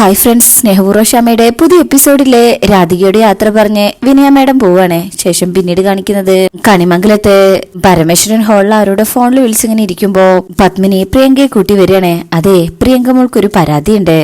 Hi friends സ്നേഹപൂർവ ക്ഷമയുടെ പുതിയ എപ്പിസോഡിലെ രാധികയുടെ യാത്ര പറഞ്ഞ് വിനയ മേഡം പോവാണ്. ശേഷം പിന്നീട് കാണിക്കുന്നത് കണിമംഗലത്ത് പരമേശ്വരൻ ഹാളിൽ ആരോടെ ഫോണിൽ വിളിച്ചിങ്ങനെ ഇരിക്കുമ്പോ പത്മിനി പ്രിയങ്കയെ കൂട്ടി വരികയാണ്. അതെ പ്രിയങ്ക മോൾക്കൊരു പരാതിയുണ്ട്.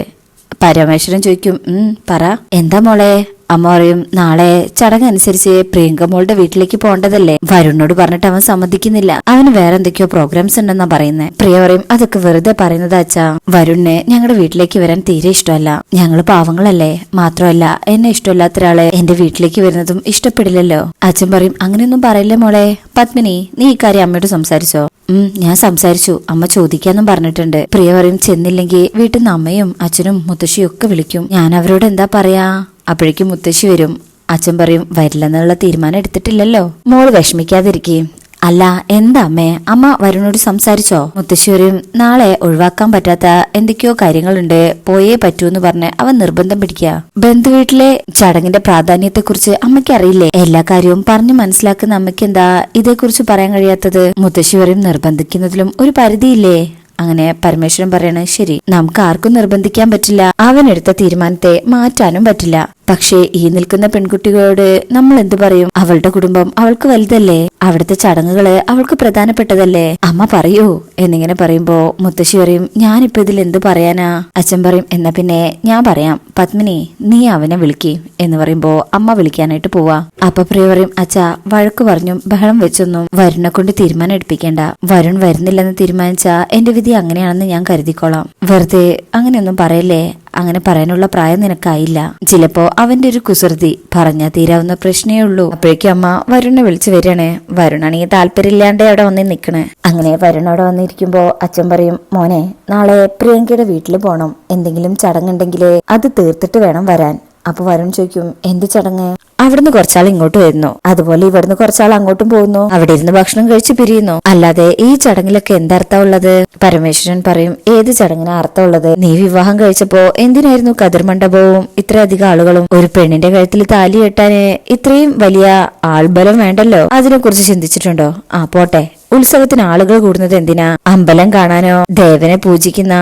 പരമേശ്വരൻ ചോദിക്കും ഉം പറ എന്താ മോളെ? അമ്മ പറയും നാളെ ചടങ്ങനുസരിച്ച് പ്രിയങ്ക മോളുടെ വീട്ടിലേക്ക് പോകേണ്ടതല്ലേ? വരുണിനോട് പറഞ്ഞിട്ട് അവൻ സമ്മതിക്കുന്നില്ല. അവന് വേറെ എന്തൊക്കെയോ പ്രോഗ്രാംസ് ഉണ്ടെന്നാ പറയുന്നത് പ്രിയ പറയും അതൊക്കെ വെറുതെ പറയുന്നത് അച്ഛാ. വരുണിനെ ഞങ്ങളുടെ വീട്ടിലേക്ക് വരാൻ തീരെ ഇഷ്ടമല്ല. ഞങ്ങൾ പാവങ്ങളല്ലേ. മാത്രമല്ല എന്നെ ഇഷ്ടമില്ലാത്ത ഒരാളെ എന്റെ വീട്ടിലേക്ക് വരുന്നതും ഇഷ്ടപ്പെടില്ലല്ലോ. അച്ഛൻ പറയും അങ്ങനെയൊന്നും പറയില്ല മോളെ. പത്മിനി നീ ഇക്കാര്യം കാര്യം അമ്മയോട് സംസാരിച്ചോ? ഉം ഞാൻ സംസാരിച്ചു. അമ്മ ചോദിക്കാന്നും പറഞ്ഞിട്ടുണ്ട്. പ്രിയ പറയും ചെന്നില്ലെങ്കിൽ വീട്ടിൽ നിന്ന് അമ്മയും അച്ഛനും മുത്തശ്ശിയും ഒക്കെ വിളിക്കും. ഞാൻ അവരോട് എന്താ പറയാ? അപ്പോഴേക്കും മുത്തശ്ശി വരും. അച്ഛൻ പറയും വരില്ലെന്നുള്ള തീരുമാനം എടുത്തിട്ടില്ലല്ലോ. മോൾ വിഷമിക്കാതിരിക്കേ. അല്ല എന്താ അമ്മേ? അമ്മ വരുണോട് സംസാരിച്ചോ? മുത്തശ്ശി പറയും നാളെ ഒഴിവാക്കാൻ പറ്റാത്ത എന്തൊക്കെയോ കാര്യങ്ങളുണ്ട്. പോയേ പറ്റൂ എന്ന് പറഞ്ഞ് അവൻ നിർബന്ധം പിടിക്കുക ബന്ധുവീട്ടിലെ ചടങ്ങിന്റെ പ്രാധാന്യത്തെക്കുറിച്ച് അമ്മയ്ക്ക് അറിയില്ലേ? എല്ലാ കാര്യവും പറഞ്ഞു മനസ്സിലാക്കുന്ന അമ്മയ്ക്ക് എന്താ ഇതേക്കുറിച്ച് പറയാൻ കഴിയാത്തത്? മുത്തശ്ശി പറയും നിർബന്ധിക്കുന്നതിലും ഒരു പരിധിയില്ലേ? അങ്ങനെ പരമേശ്വരൻ പറയണ ശരി നമുക്ക് ആർക്കും നിർബന്ധിക്കാൻ പറ്റില്ല. അവൻ എടുത്ത തീരുമാനത്തെ മാറ്റാനും പറ്റില്ല. പക്ഷേ ഈ നിൽക്കുന്ന പെൺകുട്ടികളോട് നമ്മൾ എന്തു പറയും? അവളുടെ കുടുംബം അവൾക്ക് വലുതല്ലേ? അവിടുത്തെ ചടങ്ങുകൾ അവൾക്ക് പ്രധാനപ്പെട്ടതല്ലേ? അമ്മ പറയൂ. എന്നിങ്ങനെ പറയുമ്പോ മുത്തശ്ശി പറയും ഞാനിപ്പോ ഇതിൽ എന്ത് പറയാനാ? അച്ഛൻ പറയും എന്നാ പിന്നെ ഞാൻ പറയാം. പത്മിനി നീ അവനെ വിളിക്കി. എന്ന് പറയുമ്പോ അമ്മ വിളിക്കാനായിട്ട് പോവാ. അപ്പൊ പ്രിയ പറയും അച്ഛാ വഴക്ക് പറഞ്ഞും ബഹളം വെച്ചൊന്നും വരുണെ കൊണ്ട് തീരുമാനം എടുപ്പിക്കേണ്ട. വരുൺ വരുന്നില്ലെന്ന് തീരുമാനിച്ച എന്റെ വിധി അങ്ങനെയാണെന്ന് ഞാൻ കരുതിക്കോളാം. വെറുതെ അങ്ങനെയൊന്നും പറയല്ലേ? അങ്ങനെ പറയാനുള്ള പ്രായം നിനക്കായില്ല. ചിലപ്പോ അവന്റെ ഒരു കുസൃതി പറഞ്ഞാ തീരാവുന്ന പ്രശ്നേ ഉള്ളൂ. അപ്പോഴേക്കും അമ്മ വരുണെ വിളിച്ചു വരികയാണ്. വരുണാണെങ്കിൽ താല്പര്യമില്ലാണ്ട് അവിടെ വന്ന് നിക്കണേ അങ്ങനെ വരുൺ അവിടെ വന്നിരിക്കുമ്പോ അച്ഛൻ പറയും മോനെ നാളെ പ്രിയങ്കയുടെ വീട്ടിൽ പോണം. എന്തെങ്കിലും ചടങ്ങുണ്ടെങ്കിലേ അത് തീർത്തിട്ട് വേണം വരാൻ. അപ്പൊ വരുൺ ചോദിക്കും എന്ത് ചടങ്ങ്? അവിടുന്ന് കുറച്ചാൾ ഇങ്ങോട്ട് വരുന്നു. അതുപോലെ ഇവിടുന്ന് കുറച്ചാൾ അങ്ങോട്ടും പോകുന്നു. അവിടെ ഇരുന്ന് ഭക്ഷണം കഴിച്ച് പിരിയുന്നു. അല്ലാതെ ഈ ചടങ്ങിലൊക്കെ എന്തർത്ഥം ഉള്ളത്? പരമേശ്വരൻ പറയും ഏത് ചടങ്ങിന് അർത്ഥമുള്ളത്? നീ വിവാഹം കഴിച്ചപ്പോ എന്തിനായിരുന്നു കതിർ മണ്ഡപവും ഇത്രയധികം ആളുകളും? ഒരു പെണ്ണിന്റെ കഴുത്തിൽ താലി കെട്ടാന് ഇത്രയും വലിയ ആൾബലം വേണ്ടല്ലോ? അതിനെക്കുറിച്ച് ചിന്തിച്ചിട്ടുണ്ടോ? ആ പോട്ടെ. ഉത്സവത്തിന് ആളുകൾ കൂടുന്നത് എന്തിനാ? അമ്പലം കാണാനോ ദേവനെ പൂജിക്കുന്ന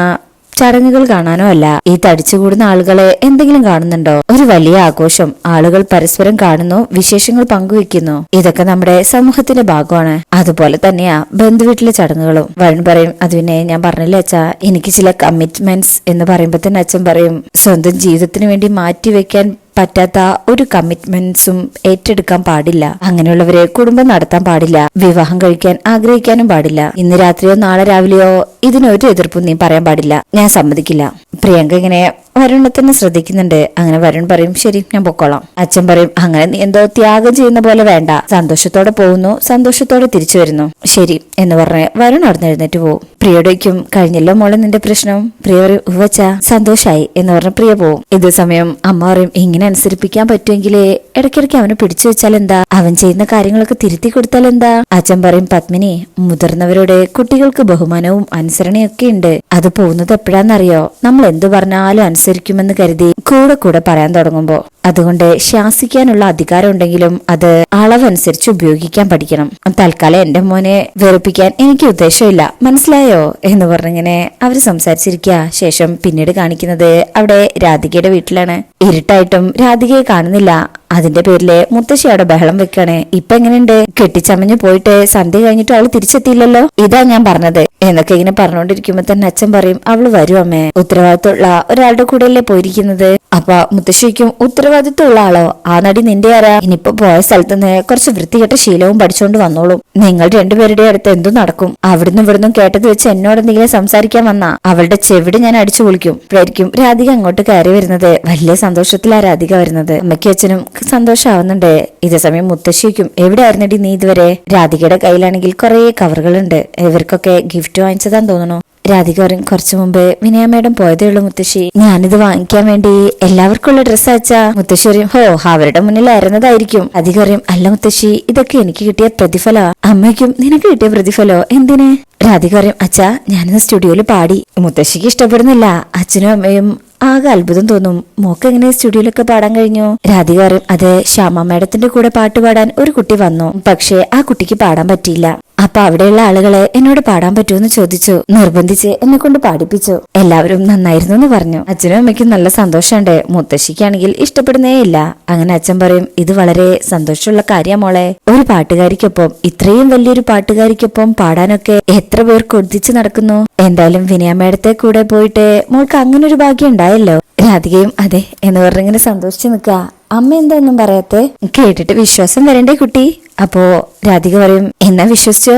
ചടങ്ങുകൾ കാണാനോ അല്ല. ഈ തടിച്ചുകൂടുന്ന ആളുകളെ എന്തെങ്കിലും കാണുന്നുണ്ടോ? ഒരു വലിയ ആഘോഷം. ആളുകൾ പരസ്പരം കാണുന്നു വിശേഷങ്ങൾ പങ്കുവെക്കുന്നു ഇതൊക്കെ നമ്മുടെ സമൂഹത്തിന്റെ ഭാഗമാണ്. അതുപോലെ തന്നെയാ ബന്ധുവീട്ടിലെ ചടങ്ങുകളും. വഴൻ പറയും അത് പിന്നെ ഞാൻ പറഞ്ഞില്ലേ അച്ഛാ? എനിക്ക് ചില കമ്മിറ്റ്മെന്റ്സ് എന്ന് പറയുമ്പോ തന്നെ അച്ഛൻ പറയും സ്വന്തം ജീവിതത്തിന് വേണ്ടി മാറ്റിവെക്കാൻ പറ്റാത്ത ഒരു കമ്മിറ്റ്മെന്റ്സും ഏറ്റെടുക്കാൻ പാടില്ല. അങ്ങനെയുള്ളവരെ കുടുംബം നടത്താൻ പാടില്ല. വിവാഹം കഴിക്കാൻ ആഗ്രഹിക്കാനും പാടില്ല. ഇന്ന് രാത്രിയോ നാളെ രാവിലെയോ ഇതിനൊരു എതിർപ്പും നീ പറയാൻ പാടില്ല. ഞാൻ സമ്മതിക്കില്ല. പ്രിയങ്ക ഇങ്ങനെ വരുണിനെ തന്നെ ശ്രദ്ധിക്കുന്നുണ്ട്. അങ്ങനെ വരുൺ പറയും ശരി ഞാൻ പൊക്കോളാം. അച്ഛൻ പറയും അങ്ങനെ നീ എന്തോ ത്യാഗം ചെയ്യുന്ന പോലെ വേണ്ട. സന്തോഷത്തോടെ പോകുന്നു സന്തോഷത്തോടെ തിരിച്ചു വരുന്നു. ശരി എന്ന് പറഞ്ഞ് വരുൺ അവിടെ പോകും പ്രിയടയ്ക്കും കഴിഞ്ഞല്ലോ മോളെ നിന്റെ പ്രശ്നം? പ്രിയ പറയും ഉവച്ച സന്തോഷായി എന്ന് പറഞ്ഞ് പ്രിയ പോവും. ഇതേ സമയം അമ്മ പറയും ഇങ്ങനെ അനുസരിപ്പിക്കാൻ പറ്റുമെങ്കിലേ ഇടയ്ക്കിടയ്ക്ക് അവനെ പിടിച്ചു വെച്ചാൽ എന്താ? അവൻ ചെയ്യുന്ന കാര്യങ്ങളൊക്കെ തിരുത്തി കൊടുത്താൽ എന്താ? അച്ഛൻ പറയും പത്മിനി മുതിർന്നവരോട് കുട്ടികൾക്ക് ബഹുമാനവും അനുസരണയും ഒക്കെ ഉണ്ട്. അത് പോകുന്നത് എപ്പോഴാന്നറിയോ? നമ്മൾ എന്തു പറഞ്ഞാലും അനുസരിക്കുമെന്ന് കരുതി കൂടെ കൂടെ പറയാൻ തുടങ്ങുമ്പോ. അതുകൊണ്ട് ശാസിക്കാനുള്ള അധികാരം ഉണ്ടെങ്കിലും അത് അളവനുസരിച്ച് ഉപയോഗിക്കാൻ പഠിക്കണം. തൽക്കാലം എന്റെ മോനെ വെറുപ്പിക്കാൻ എനിക്ക് ഉദ്ദേശമില്ല. മനസ്സിലായോ? എന്ന് പറഞ്ഞിങ്ങനെ അവർ സംസാരിച്ചിരിക്കുക. ശേഷം പിന്നീട് കാണിക്കുന്നത് അവിടെ രാധികയുടെ വീട്ടിലാണ്. ഇരുട്ടായിട്ടും രാധികയെ കാണുന്നില്ല. അതിന്റെ പേരിൽ മുത്തശ്ശി ബഹളം വെക്കണേ. ഇപ്പൊ എങ്ങനെയുണ്ട്? കെട്ടിച്ചമഞ്ഞു പോയിട്ട് സന്ധ്യ കഴിഞ്ഞിട്ട് അവൾ തിരിച്ചെത്തിയില്ലല്ലോ? ഇതാ ഞാൻ പറഞ്ഞത്. എന്നൊക്കെ ഇങ്ങനെ പറഞ്ഞുകൊണ്ടിരിക്കുമ്പോ തന്നെ അച്ഛൻ പറയും അവൾ വരും അമ്മേ. ഉത്തരവാദിത്തമുള്ള ഒരാളുടെ കൂടെയല്ലേ പോയിരിക്കുന്നത്? അപ്പൊ മുത്തശ്ശിക്കും ഉത്തരവാദിത്തമുള്ള ആളോ? ആ നടി നിന്റെ ആരാ? ഇനിയിപ്പോ പോയ സ്ഥലത്തുനിന്ന് കുറച്ച് വൃത്തികെട്ട ശീലവും പഠിച്ചുകൊണ്ട് വന്നോളും. നിങ്ങൾ രണ്ടുപേരുടെ അടുത്ത് എന്തു നടക്കും? അവിടുന്ന് ഇവിടുന്നും കേട്ടത് വെച്ച് എന്നോട് എന്തെങ്കിലും സംസാരിക്കാൻ വന്നാ അവളുടെ ചെവിട് ഞാൻ അടിച്ചു പൊളിക്കും. ഇപ്പോഴായിരിക്കും രാധിക അങ്ങോട്ട് കയറി വരുന്നത്. വലിയ സന്തോഷത്തിലാ രാധിക വരുന്നത്. അമ്മയ്ക്കും അച്ഛനും സന്തോഷമാവുന്നുണ്ട് ഇതേ സമയം മുത്തശ്ശിക്കും എവിടെയായിരുന്നടി നീ ഇതുവരെ? രാധികയുടെ കയ്യിലാണെങ്കിൽ കുറെ കവറുകളുണ്ട്. ഇവർക്കൊക്കെ ഗിഫ്റ്റ് വാങ്ങിച്ചതാന്ന് തോന്നുന്നു. രാധിക പറയും കുറച്ചു മുമ്പ് വിനയ മേഡം പോയതേ ഉള്ളൂ മുത്തശ്ശി. ഞാനിത് വാങ്ങിക്കാൻ വേണ്ടി എല്ലാവർക്കും ഉള്ള ഡ്രസ്സ് അയച്ചാ. മുത്തശ്ശി പറയും ഹോ അവരുടെ മുന്നിൽ അരുന്നതായിരിക്കും അധികം പറയും അല്ല മുത്തശ്ശി ഇതൊക്കെ എനിക്ക് കിട്ടിയ പ്രതിഫല. അമ്മയ്ക്കും നിനക്ക് കിട്ടിയ പ്രതിഫലോ? എന്തിന്? രാധിക പറയും അച്ഛാ ഞാനിന്ന് സ്റ്റുഡിയോയിൽ പാടി. മുത്തശ്ശിക്ക് ഇഷ്ടപ്പെടുന്നില്ല. അച്ഛനും അമ്മയും ആകെ അത്ഭുതം തോന്നും. മോക്ക് എങ്ങനെ സ്റ്റുഡിയോയിലൊക്കെ പാടാൻ കഴിഞ്ഞു? രാധിക പറയും അതെ ശ്യാമ മേഡത്തിന്റെ കൂടെ പാട്ട് പാടാൻ ഒരു കുട്ടി വന്നു. പക്ഷേ ആ കുട്ടിക്ക് പാടാൻ പറ്റിയില്ല. അപ്പൊ അവിടെയുള്ള ആളുകളെ എന്നോട് പാടാൻ പറ്റുമെന്ന് ചോദിച്ചു. നിർബന്ധിച്ച് എന്നെ കൊണ്ട് പാടിപ്പിച്ചു. എല്ലാവരും നന്നായിരുന്നു എന്ന് പറഞ്ഞു. അച്ഛനും അമ്മയ്ക്കും നല്ല സന്തോഷമുണ്ട്. മുത്തശ്ശിക്കാണെങ്കിൽ ഇഷ്ടപ്പെടുന്നേ ഇല്ല. അങ്ങനെ അച്ഛൻ പറയും ഇത് വളരെ സന്തോഷമുള്ള കാര്യമോളെ ഒരു പാട്ടുകാരിക്കൊപ്പം ഇത്രയും വലിയൊരു പാട്ടുകാരിക്കൊപ്പം പാടാനൊക്കെ എത്ര പേർ കൊതിച്ച് നടക്കുന്നു? എന്തായാലും വിനയമ്മയുടെ കൂടെ പോയിട്ട് മോൾക്ക് അങ്ങനെ ഒരു ഭാഗ്യം ഉണ്ടായല്ലോ. രാധികയും അതെ എന്ന് പറഞ്ഞിങ്ങനെ സന്തോഷിച്ചു നിൽക്കുക. അമ്മ എന്താ ഒന്നും പറയാത്തെ? കേട്ടിട്ട് വിശ്വാസം വരണ്ടേ കുട്ടി. അപ്പോ രാധിക പറയും എന്നാ വിശ്വസിച്ചോ?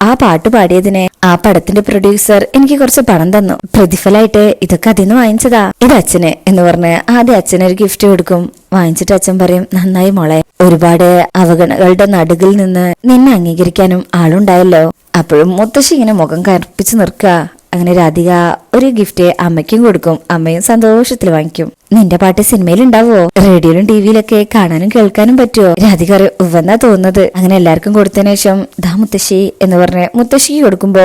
ആ പാട്ട് പാടിയതിനെ ആ പടത്തിന്റെ പ്രൊഡ്യൂസർ എനിക്ക് കുറച്ച് പണം തന്നു. പ്രതിഫലായിട്ട് ഇതൊക്കെ അതിന്ന് വാങ്ങിച്ചതാ. ഇത് അച്ഛന് എന്ന് പറഞ്ഞ് ആദ്യം അച്ഛന് ഒരു ഗിഫ്റ്റ് കൊടുക്കും. വാങ്ങിച്ചിട്ട് അച്ഛൻ പറയും നന്നായി മോളെ. ഒരുപാട് അവഗണകളുടെ നടുകിൽ നിന്ന് നിന്നെ അംഗീകരിക്കാനും ആളുണ്ടായല്ലോ. അപ്പോഴും മുത്തശ്ശി ഇങ്ങനെ മുഖം കറുപ്പിച്ച് നിൽക്കുക. അങ്ങനെ രാധിക ഒരു ഗിഫ്റ്റ് അമ്മയ്ക്കും കൊടുക്കും. അമ്മയും സന്തോഷത്തിൽ വാങ്ങിക്കും. നിന്റെ പാട്ട് സിനിമയിൽ ഉണ്ടാവോ റേഡിയോയിലും ടിവിയിലൊക്കെ കാണാനും കേൾക്കാനും പറ്റുമോ രാധിക ഉവന്നാ തോന്നുന്നത്. അങ്ങനെ എല്ലാവർക്കും കൊടുത്തതിനു ശേഷം ദാ മുത്തശ്ശി എന്ന് പറഞ്ഞ് മുത്തശ്ശിക്ക് കൊടുക്കുമ്പോ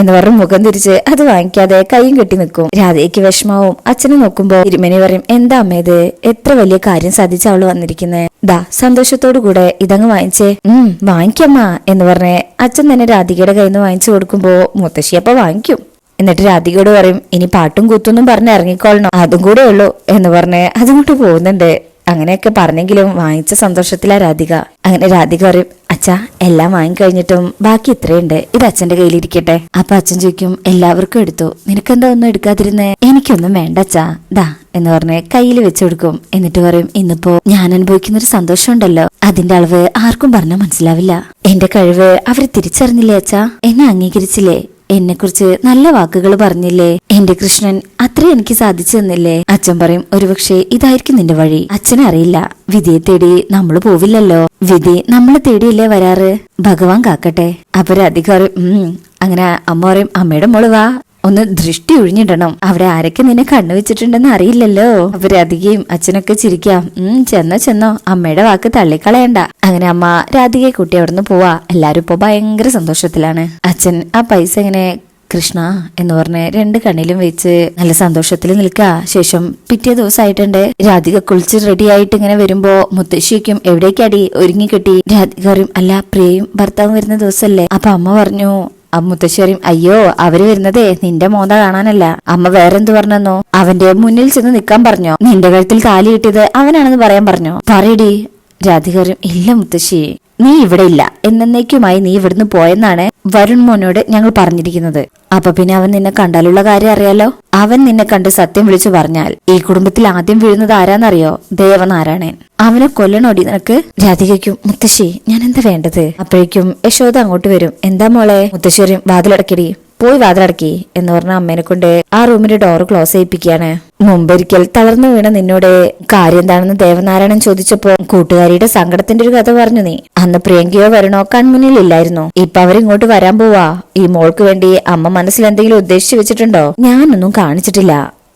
എന്ന് പറഞ്ഞ് മുഖം തിരിച്ച് അത് വാങ്ങിക്കാതെ കൈയും കെട്ടി നിൽക്കും. രാധയ്ക്ക് വിഷമാവും. അച്ഛനെ നോക്കുമ്പോ തിരുമേനി പറയും എന്താ അമ്മേത് എത്ര വലിയ കാര്യം സാധിച്ച അവൾ വന്നിരിക്കുന്നത് ദാ സന്തോഷത്തോടു കൂടെ ഇതങ്ങ് വാങ്ങിച്ചേ. ഉം വാങ്ങിക്കമ്മ എന്ന് പറഞ്ഞ് അച്ഛൻ തന്നെ രാധികയുടെ കയ്യിൽ നിന്ന് വാങ്ങിച്ചു കൊടുക്കുമ്പോ മുത്തശ്ശി അപ്പൊ വാങ്ങിക്കും. എന്നിട്ട് രാധികയോട് പറയും ഇനി പാട്ടും കൂത്തൊന്നും പറഞ്ഞ് ഇറങ്ങിക്കോളണോ. അതും കൂടെ ഉള്ളൂ എന്ന് പറഞ്ഞ് അതുകൊണ്ട് പോകുന്നുണ്ട്. അങ്ങനെയൊക്കെ പറഞ്ഞെങ്കിലും വാങ്ങിച്ച സന്തോഷത്തിലാ രാധിക. അങ്ങനെ രാധിക പറയും അച്ഛാ എല്ലാം വാങ്ങിക്കഴിഞ്ഞിട്ടും ബാക്കി ഇത്രയുണ്ട്. ഇത് അച്ഛന്റെ കയ്യിലിരിക്കട്ടെ. അപ്പൊ അച്ഛൻ ചോദിക്കും എല്ലാവർക്കും എടുത്തു. നിനക്കെന്താ ഒന്നും എടുക്കാതിരുന്നേ? എനിക്കൊന്നും വേണ്ട അച്ഛാ. ദാ എന്ന് പറഞ്ഞ് കയ്യിൽ വെച്ചു കൊടുക്കും. എന്നിട്ട് പറയും ഇന്നിപ്പോ ഞാൻ അനുഭവിക്കുന്ന ഒരു സന്തോഷമുണ്ടല്ലോ. അതിന്റെ അളവ് ആർക്കും പറഞ്ഞാൽ മനസ്സിലാവില്ല. എന്റെ കഴിവ് അവർ തിരിച്ചറിഞ്ഞില്ലേ അച്ഛാ? എന്നെ അംഗീകരിച്ചില്ലേ? എന്നെ കുറിച്ച് നല്ല വാക്കുകൾ പറഞ്ഞില്ലേ? എന്റെ കൃഷ്ണൻ അത്ര എനിക്ക് സാധിച്ചു തന്നില്ലേ? അച്ഛൻ പറയും ഒരുപക്ഷെ ഇതായിരിക്കും നിന്റെ വഴി. അച്ഛനറിയില്ല വിധിയെ തേടി നമ്മൾ പോവില്ലല്ലോ. വിധി നമ്മളെ തേടിയല്ലേ വരാറ്? ഭഗവാൻ കാക്കട്ടെ. അപ്പൊ രാധിക ഉം അങ്ങനെ അമ്മ പറയും അമ്മയുടെ മോൾ വാ. ഒന്ന് ദൃഷ്ടി ഒഴിഞ്ഞിടണം. അവിടെ ആരൊക്കെ നിന്നെ കണ്ണു വെച്ചിട്ടുണ്ടെന്ന് അറിയില്ലല്ലോ? അവരധികയും അച്ഛനൊക്കെ ചിരിക്കാം. ഉം ചെന്നോ ചെന്നോ. അമ്മയുടെ വാക്ക് തള്ളിക്കളയണ്ട. അങ്ങനെ അമ്മ രാധികയെ കൂട്ടി അവിടുന്ന് പോവാ. എല്ലാരും ഇപ്പൊ ഭയങ്കര സന്തോഷത്തിലാണ്. അച്ഛൻ ആ പൈസ ഇങ്ങനെ കൃഷ്ണ? എന്ന് പറഞ്ഞ് രണ്ട് കണ്ണിലും വെച്ച് നല്ല സന്തോഷത്തിൽ നിൽക്കുക ശേഷം പിറ്റേ ദിവസമായിട്ടുണ്ട് രാധിക കുളിച്ച് റെഡി ആയിട്ട് ഇങ്ങനെ വരുമ്പോ മുത്തശ്ശിക്കും എവിടേക്കടി ഒരുങ്ങി കെട്ടി. രാധിക പറയും അല്ല പ്രിയയും ഭർത്താവും വരുന്ന ദിവസമല്ലേ അപ്പൊ അമ്മ പറഞ്ഞു മുത്തശ്ശേരിയും അയ്യോ അവർ വരുന്നതേ നിന്റെ മോന്ത കാണാനല്ല. അമ്മ വേറെന്ത് പറഞ്ഞെന്നോ? അവന്റെ മുന്നിൽ ചെന്ന് നിക്കാൻ പറഞ്ഞോ. നിന്റെ കഴുത്തിൽ താലി കിട്ടിയത് അവനാണെന്ന് പറയാൻ പറഞ്ഞോ. പറയടി. രാധികാര്യം ഇല്ല മുത്തശ്ശി. നീ ഇവിടെ ഇല്ല. എന്നേക്കുമായി നീ ഇവിടുന്ന് പോയെന്നാണ് വരുൺ മോനോട് ഞങ്ങൾ പറഞ്ഞിരിക്കുന്നത്. അപ്പൊ പിന്നെ അവൻ നിന്നെ കണ്ടാലുള്ള കാര്യം അറിയാലോ? അവൻ നിന്നെ കണ്ട് സത്യം വിളിച്ചു പറഞ്ഞാൽ ഈ കുടുംബത്തിൽ ആദ്യം വീഴുന്നത് ആരാന്നറിയോ? ദേവനാരായണൻ. അവനെ കൊല്ലണോടി നിനക്ക്? രാധികയ്ക്കും മുത്തശ്ശി ഞാൻ എന്താ വേണ്ടത്? അപ്പോഴേക്കും യശോദ അങ്ങോട്ട് വരും. എന്താ മോളെ? മുത്തശ്ശേരും വാതിലടക്കടി. പോയി വാതിലടക്കി എന്ന് പറഞ്ഞ അമ്മേനെ കൊണ്ട് ആ റൂമിന്റെ ഡോർ ക്ലോസ് ചെയ്യിപ്പിക്കുകയാണ്. മുമ്പൊരിക്കൽ തളർന്നു വീണ നിന്നോട് കാര്യം എന്താണെന്ന് ദേവനാരായണൻ ചോദിച്ചപ്പോ കൂട്ടുകാരിയുടെ സങ്കടത്തിന്റെ ഒരു കഥ പറഞ്ഞു നീ. അന്ന് പ്രിയങ്കയോ വരണോ കൺമുന്നിലില്ലായിരുന്നു ഇപ്പൊ അവരിങ്ങോട്ട് വരാൻ പോവാ. ഈ മോൾക്ക് വേണ്ടി അമ്മ മനസ്സിൽ എന്തെങ്കിലും ഉദ്ദേശിച്ചു വെച്ചിട്ടുണ്ടോ? ഞാനൊന്നും കാണിച്ചിട്ടില്ല.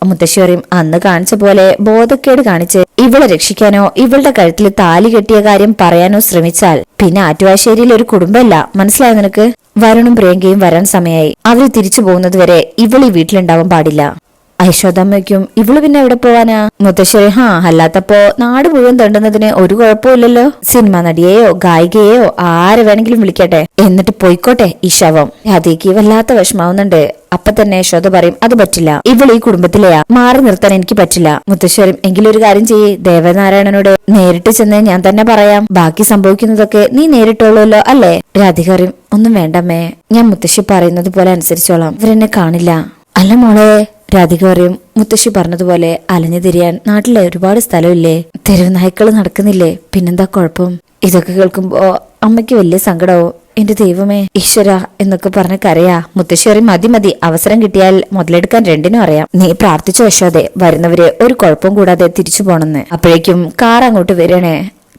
മുത്തശ്ശി പറയും അന്ന് കാണിച്ച പോലെ ബോധക്കേട് കാണിച്ച് ഇവളെ രക്ഷിക്കാനോ ഇവളുടെ കഴുത്തിൽ താലി കെട്ടിയ കാര്യം പറയാനോ ശ്രമിച്ചാൽ പിന്നെ ആറ്റുവാശ്ശേരിയിൽ ഒരു കുടുംബമല്ല. മനസ്സിലായോ നിനക്ക്? വരുണും പ്രിയങ്കയും വരാൻ സമയമായി അവർ തിരിച്ചു പോകുന്നതുവരെ ഇവളീ വീട്ടിലുണ്ടാവാൻ പാടില്ല. ഐശ്വതമ്മയ്ക്കും ഇവൾ പിന്നെ എവിടെ പോവാനാ? മുത്തശ്ശേരി ഹാ അല്ലാത്തപ്പോ നാട് മുഴുവൻ തണ്ടുന്നതിന് ഒരു കുഴപ്പമില്ലല്ലോ സിനിമ നടിയെയോ ഗായികയെയോ ആരെ വേണമെങ്കിലും വിളിക്കട്ടെ. എന്നിട്ട് പോയിക്കോട്ടെ ഈ ശവം. രാധയ്ക്ക് വല്ലാത്ത വിഷമാവുന്നുണ്ട് അപ്പൊ തന്നെ യശോദ പറയും അത് പറ്റില്ല. ഇവൾ ഈ കുടുംബത്തിലെയാ. മാറി നിർത്താൻ എനിക്ക് പറ്റില്ല. മുത്തശ്ശേരും ഒരു കാര്യം ചെയ്യേ. ദേവനാരായണനോട് നേരിട്ട് ചെന്ന് ഞാൻ തന്നെ പറയാം. ബാക്കി സംഭവിക്കുന്നതൊക്കെ നീ നേരിട്ടുള്ളൂല്ലോ അല്ലേ? രാധിക ഒന്നും വേണ്ടമ്മേ. ഞാൻ മുത്തശ്ശി പറയുന്നത് പോലെ അനുസരിച്ചോളാം. ഇവരെന്നെ കാണില്ല. അല്ല മോളെ രാധിക പറയും മുത്തശ്ശി പറഞ്ഞതുപോലെ അലഞ്ഞു തിരിയാൻ നാട്ടിലെ ഒരുപാട് സ്ഥലമില്ലേ? തെരുവ് നായ്ക്കൾ നടക്കുന്നില്ലേ? പിന്നെന്താ കുഴപ്പം? ഇതൊക്കെ കേൾക്കുമ്പോ അമ്മയ്ക്ക് വലിയ സങ്കടവും. എന്റെ ദൈവമേ ഈശ്വര എന്നൊക്കെ പറഞ്ഞ കരയാ. മുത്തശ്ശേരി മതി മതി അവസരം കിട്ടിയാൽ മുതലെടുക്കാൻ രണ്ടിനും അറിയാം. നീ പ്രാർത്ഥിച്ചു വശാതെ വരുന്നവരെ ഒരു കുഴപ്പവും കൂടാതെ തിരിച്ചു പോണെന്ന്. അപ്പോഴേക്കും കാർ അങ്ങോട്ട് വരണേ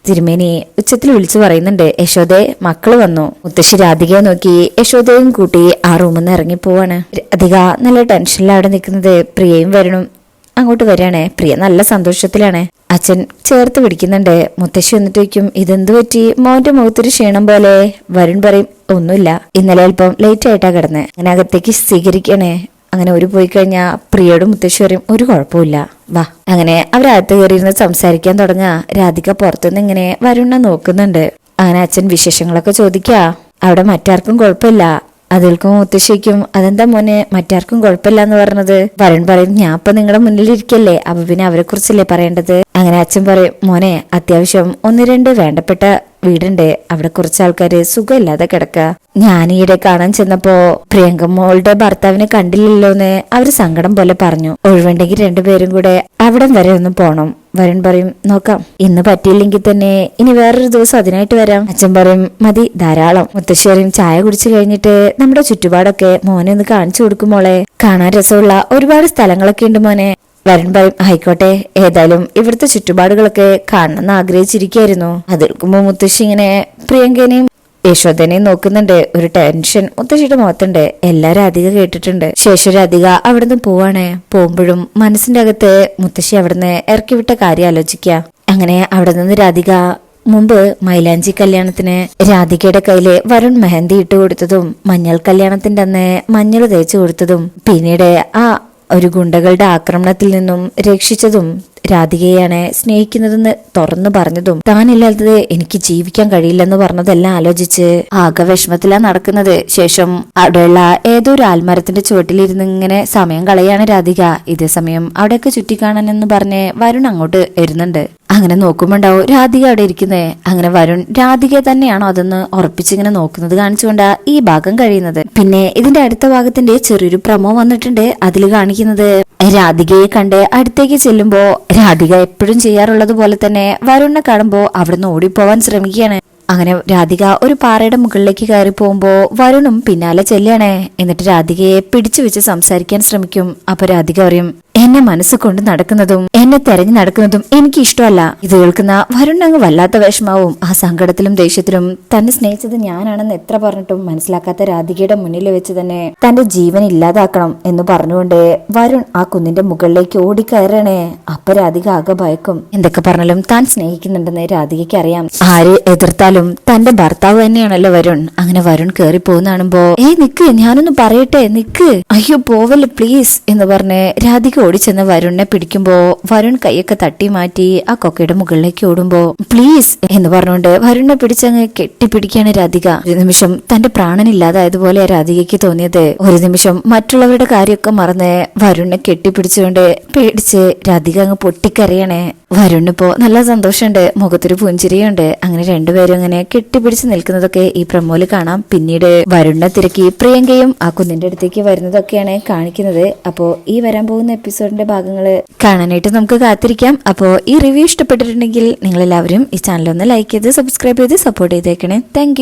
തിരുമേനി ഉച്ചത്തിൽ വിളിച്ചു പറയുന്നുണ്ട് യശോദയെ മക്കൾ വന്നു. മുത്തശ്ശി രാധികയെ നോക്കി യശോദയും കൂട്ടി ആ റൂമിൽ നിന്ന് ഇറങ്ങിപ്പോവാണ്. രാധിക നല്ല ടെൻഷനിലാണ് അവിടെ നിൽക്കുന്നത്. പ്രിയയും വരണം അങ്ങോട്ട് വരികയാണേ. പ്രിയ നല്ല സന്തോഷത്തിലാണ്. അച്ഛൻ ചേർത്ത് പിടിക്കുന്നുണ്ട്. മുത്തശ്ശി വന്നിട്ട് വയ്ക്കും ഇതെന്ത് പറ്റി? മോന്റെ മുഖത്തൊരു ക്ഷീണം പോലെ. വരുൺ പറയും ഒന്നുമില്ല. ഇന്നലെ അല്പം ലേറ്റ് ആയിട്ടാ കിടന്ന്. അങ്ങനെ അകത്തേക്ക് സ്വീകരിക്കണേ അങ്ങനെ ഒരു പോയി കഴിഞ്ഞാൽ പ്രിയോടും മുത്തശ്ശേരിയും ഒരു കുഴപ്പമില്ല വാ. അങ്ങനെ അവരകത്ത് കയറിയിരുന്ന് സംസാരിക്കാൻ തുടങ്ങാ രാധിക പുറത്തുനിന്ന് ഇങ്ങനെ വരുണ്ണ നോക്കുന്നുണ്ട്. അങ്ങനെ അച്ഛൻ വിശേഷങ്ങളൊക്കെ ചോദിക്കാ. അവിടെ മറ്റാർക്കും കുഴപ്പമില്ല. അതിൽക്കും മുത്തശ്ശിക്കും അതെന്താ മോനെ മറ്റാർക്കും കുഴപ്പമില്ല എന്ന് പറഞ്ഞത്? വരുൺ പറയും ഞാൻ ഇപ്പൊ നിങ്ങളുടെ മുന്നിൽ ഇരിക്കല്ലേ അപ്പൊ പിന്നെ അവരെ കുറിച്ചല്ലേ പറയേണ്ടത്? അങ്ങനെ അച്ഛൻ പറയും മോനെ അത്യാവശ്യം ഒന്ന് രണ്ട് വേണ്ടപ്പെട്ട വീടുണ്ട്. അവിടെ കുറച്ച് ആൾക്കാര് സുഖമില്ലാതെ കിടക്ക. ഞാൻ ഈയിടെ കാണാൻ ചെന്നപ്പോ പ്രിയങ്ക മോളുടെ ഭർത്താവിനെ കണ്ടില്ലല്ലോ കണ്ടില്ലല്ലോന്ന് അവർ സങ്കടം പോലെ പറഞ്ഞു. ഒഴിവുണ്ടെങ്കിൽ രണ്ടുപേരും കൂടെ അവിടം വരെ ഒന്ന് പോണം. വരുൺ പറയും നോക്കാം ഇന്ന് പറ്റിയില്ലെങ്കിൽ തന്നെ ഇനി വേറൊരു ദിവസം അതിനായിട്ട് വരാം. അച്ഛൻ പറയും മതി ധാരാളം. മുത്തശ്ശേരിയും ചായ കുടിച്ചു കഴിഞ്ഞിട്ട് നമ്മുടെ ചുറ്റുപാടൊക്കെ മോനെ ഒന്ന് കാണിച്ചു കൊടുക്കുമോളെ കാണാൻ രസമുള്ള ഒരുപാട് സ്ഥലങ്ങളൊക്കെ ഉണ്ട് മോനെ. വരൻ പറയും ആയിക്കോട്ടെ ഏതായാലും ഇവിടുത്തെ ചുറ്റുപാടുകളൊക്കെ കാണണമെന്ന് ആഗ്രഹിച്ചിരിക്കുന്നു അതിൽക്കുമ്പോ മുത്തശ്ശി ഇങ്ങനെ പ്രിയങ്കനെയും യശോദനെയും നോക്കുന്നുണ്ട്. ഒരു ടെൻഷൻ മുത്തശ്ശിയുടെ മുഖത്തുണ്ട്. എല്ലാരും അധിക കേട്ടിട്ടുണ്ട്. ശേഷം രാധിക അവിടുന്ന് പോവാണ്. പോകുമ്പോഴും മനസ്സിന്റെ അകത്ത് മുത്തശ്ശി അവിടുന്ന് ഇറക്കി വിട്ട കാര്യം ആലോചിക്കുക. അങ്ങനെ അവിടെ നിന്ന് രാധിക മുമ്പ് മൈലാഞ്ചി കല്യാണത്തിന് രാധികയുടെ കയ്യിൽ വരുൺ മെഹന്തി ഇട്ട് കൊടുത്തതും മഞ്ഞൾ കല്യാണത്തിന്റെ അന്ന് മഞ്ഞൾ തേച്ചു കൊടുത്തതും പിന്നീട് ആ ഒരു ഗുണ്ടകളുടെ ആക്രമണത്തിൽ നിന്നും രക്ഷിച്ചതും രാധികയാണ് സ്നേഹിക്കുന്നതെന്ന് തുറന്നു പറഞ്ഞതും താനില്ലാത്തത് എനിക്ക് ജീവിക്കാൻ കഴിയില്ലെന്ന് പറഞ്ഞതെല്ലാം ആലോചിച്ച് ആകെ വിഷമത്തിലാ നടക്കുന്നത്. ശേഷം അവിടെയുള്ള ഏതോ ഒരു ആൽമരത്തിന്റെ ചുവട്ടിലിരുന്ന് ഇങ്ങനെ സമയം കളയാണ് രാധിക. ഇതേ സമയം അവിടെയൊക്കെ ചുറ്റിക്കാണാനെന്ന് പറഞ്ഞ് വരുൺ അങ്ങോട്ട് വരുന്നുണ്ട്. അങ്ങനെ നോക്കുമ്പോണ്ടാവും രാധിക അവിടെ ഇരിക്കുന്നേ? അങ്ങനെ വരുൺ രാധികയെ തന്നെയാണോ അതെന്ന് ഉറപ്പിച്ചിങ്ങനെ നോക്കുന്നത് കാണിച്ചുകൊണ്ടാ ഈ ഭാഗം കഴിയുന്നത്. പിന്നെ ഇതിന്റെ അടുത്ത ഭാഗത്തിന്റെ ചെറിയൊരു പ്രമോ വന്നിട്ടുണ്ട് അതിൽ കാണിക്കുന്നത് രാധികയെ കണ്ട് അടുത്തേക്ക് ചെല്ലുമ്പോ രാധിക എപ്പോഴും ചെയ്യാറുള്ളത് പോലെ തന്നെ വരുണിനെ കാണുമ്പോ അവിടുന്ന് ഓടിപ്പോവാൻ ശ്രമിക്കുകയാണ്. അങ്ങനെ രാധിക ഒരു പാറയുടെ മുകളിലേക്ക് കയറി പോകുമ്പോ വരുണും പിന്നാലെ ചെല്ലണേ. എന്നിട്ട് രാധികയെ പിടിച്ചു വെച്ച് സംസാരിക്കാൻ ശ്രമിക്കും. അപ്പൊ രാധിക പറയും എന്നെ മനസ്സുകൊണ്ട് നടക്കുന്നതും എന്നെ തെരഞ്ഞു നടക്കുന്നതും എനിക്ക് ഇഷ്ടമല്ല ഇത് കേൾക്കുന്ന വരുൺ അങ്ങ് വല്ലാത്ത വിഷമാവും. ആ സങ്കടത്തിലും ദേഷ്യത്തിലും തന്നെ സ്നേഹിച്ചത് ഞാനാണെന്ന് എത്ര പറഞ്ഞിട്ടും മനസ്സിലാക്കാത്ത രാധികയുടെ മുന്നിൽ വെച്ച് തന്നെ തന്റെ ജീവൻ ഇല്ലാതാക്കണം എന്ന് പറഞ്ഞുകൊണ്ട് വരുൺ ആ കുന്നിന്റെ മുകളിലേക്ക് ഓടിക്കയറണേ. അപ്പൊ രാധിക ആകെ ഭയക്കും. എന്തൊക്കെ പറഞ്ഞാലും താൻ സ്നേഹിക്കുന്നുണ്ടെന്ന് രാധികയ്ക്ക് അറിയാം ആര് എതിർത്താലും തന്റെ ഭർത്താവ് തന്നെയാണല്ലോ വരുൺ. അങ്ങനെ വരുൺ കേറി പോകുന്ന കാണുമ്പോ ഏ നിക്ക് ഞാനൊന്ന് പറയട്ടെ നിക്ക്. അയ്യോ പോവൽ പ്ലീസ് എന്ന് പറഞ്ഞ് രാധിക ഓടിച്ചെന്ന് വരുണിനെ പിടിക്കുമ്പോ വരുൺ കൈയൊക്കെ തട്ടി മാറ്റി ആ കൊക്കയുടെ മുകളിലേക്ക് ഓടുമ്പോ പ്ലീസ് എന്ന് പറഞ്ഞുകൊണ്ട് വരുണിനെ പിടിച്ചങ്ങ് കെട്ടിപ്പിടിക്കുകയാണ് രാധിക. ഒരു നിമിഷം തന്റെ പ്രാണനില്ലാതായതുപോലെ രാധികയ്ക്ക് തോന്നിയത്. ഒരു നിമിഷം മറ്റുള്ളവരുടെ കാര്യമൊക്കെ മറന്ന് വരുണിനെ കെട്ടിപ്പിടിച്ചുകൊണ്ട് പേടിച്ച് രാധിക അങ്ങ് പൊട്ടിക്കറിയണേ വരുണിപ്പോ നല്ല സന്തോഷമുണ്ട് മുഖത്തൊരു പുഞ്ചിരിയുണ്ട്. അങ്ങനെ രണ്ടുപേരും അങ്ങനെ കെട്ടിപ്പിടിച്ച് നിൽക്കുന്നതൊക്കെ ഈ പ്രമോൽ കാണാം. പിന്നീട് വരുണ തിരക്കി പ്രിയങ്കയും ആ കുന്നിന്റെ അടുത്തേക്ക് വരുന്നതൊക്കെയാണ് കാണിക്കുന്നത്. അപ്പോ ഈ വരാൻ പോകുന്ന എപ്പിസോഡിന്റെ ഭാഗങ്ങൾ കാണാനായിട്ട് നമുക്ക് കാത്തിരിക്കാം. അപ്പോ ഈ റിവ്യൂ ഇഷ്ടപ്പെട്ടിട്ടുണ്ടെങ്കിൽ നിങ്ങൾ എല്ലാവരും ഈ ചാനൽ ഒന്ന് ലൈക്ക് ചെയ്ത് സബ്സ്ക്രൈബ് ചെയ്ത് സപ്പോർട്ട് ചെയ്തേക്കണേ. താങ്ക്